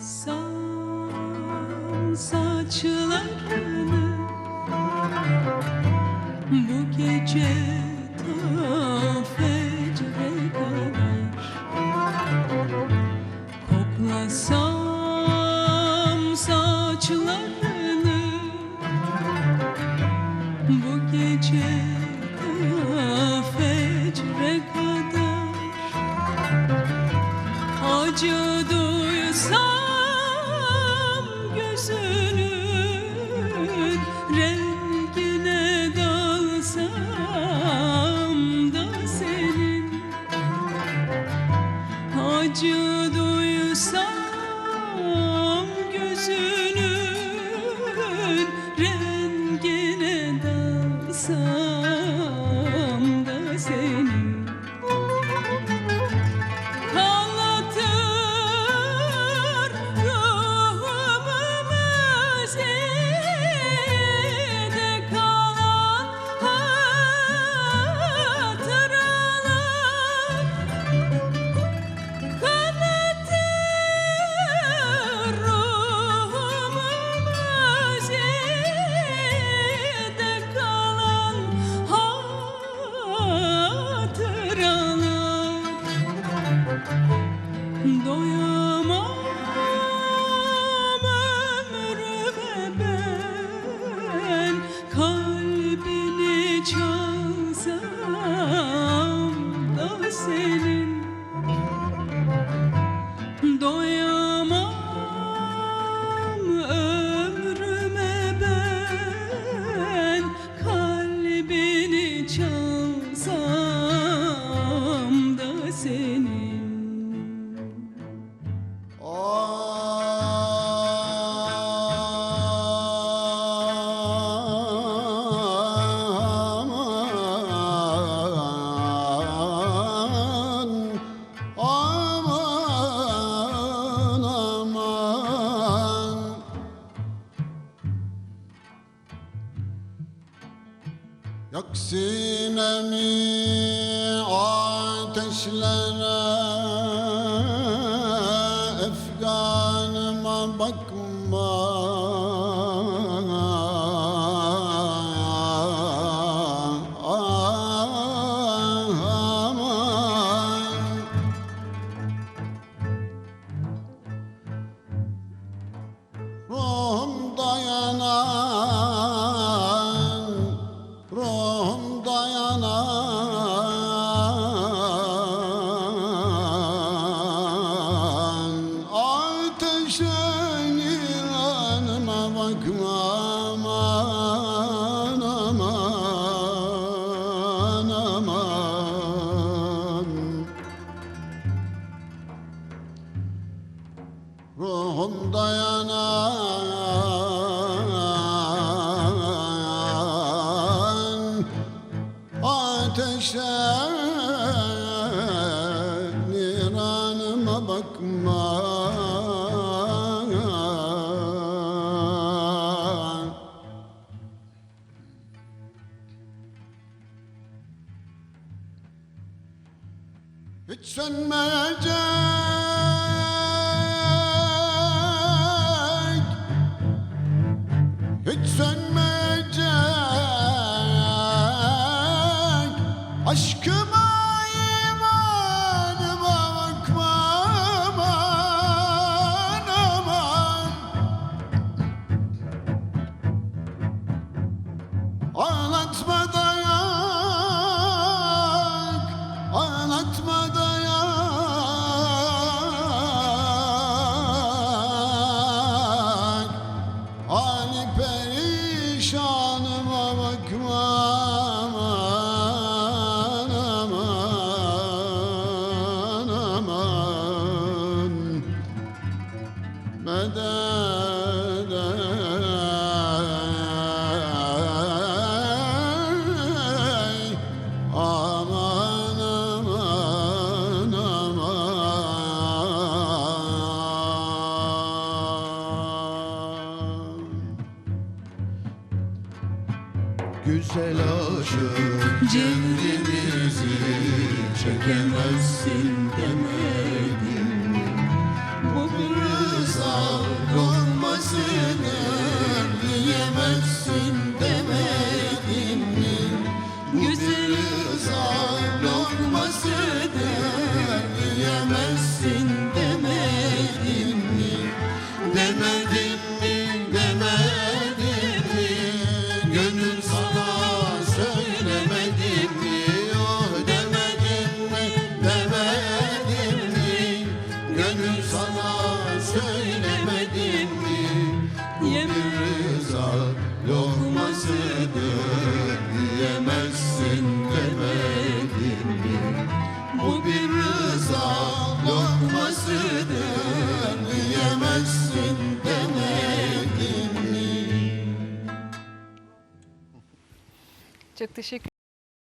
Sam saçlarını. Bu gece ta kadar. Koklasam saçlarını. Bu gece ta fecre kadar. Acı sinemi ateşlere Efganıma bakma Ruhum dayanan Ateşe niranıma bakma. Hiç sönmeyecek Aşkıma imanıma bakma aman aman. Ağlatma Güzel çekemezsin demedim. Bu bir lokmasıdır Yiyemezsin demedim mi? Rıza lokmasıdır Yiyemezsin demedim mi? Demedim mi sana söylemedim mi? Bu bir rıza lokmasıdır Yiyemezsin demedim mi? Bu bir rıza lokmasıdır Yiyemezsin demedim mi? Çok teşekkür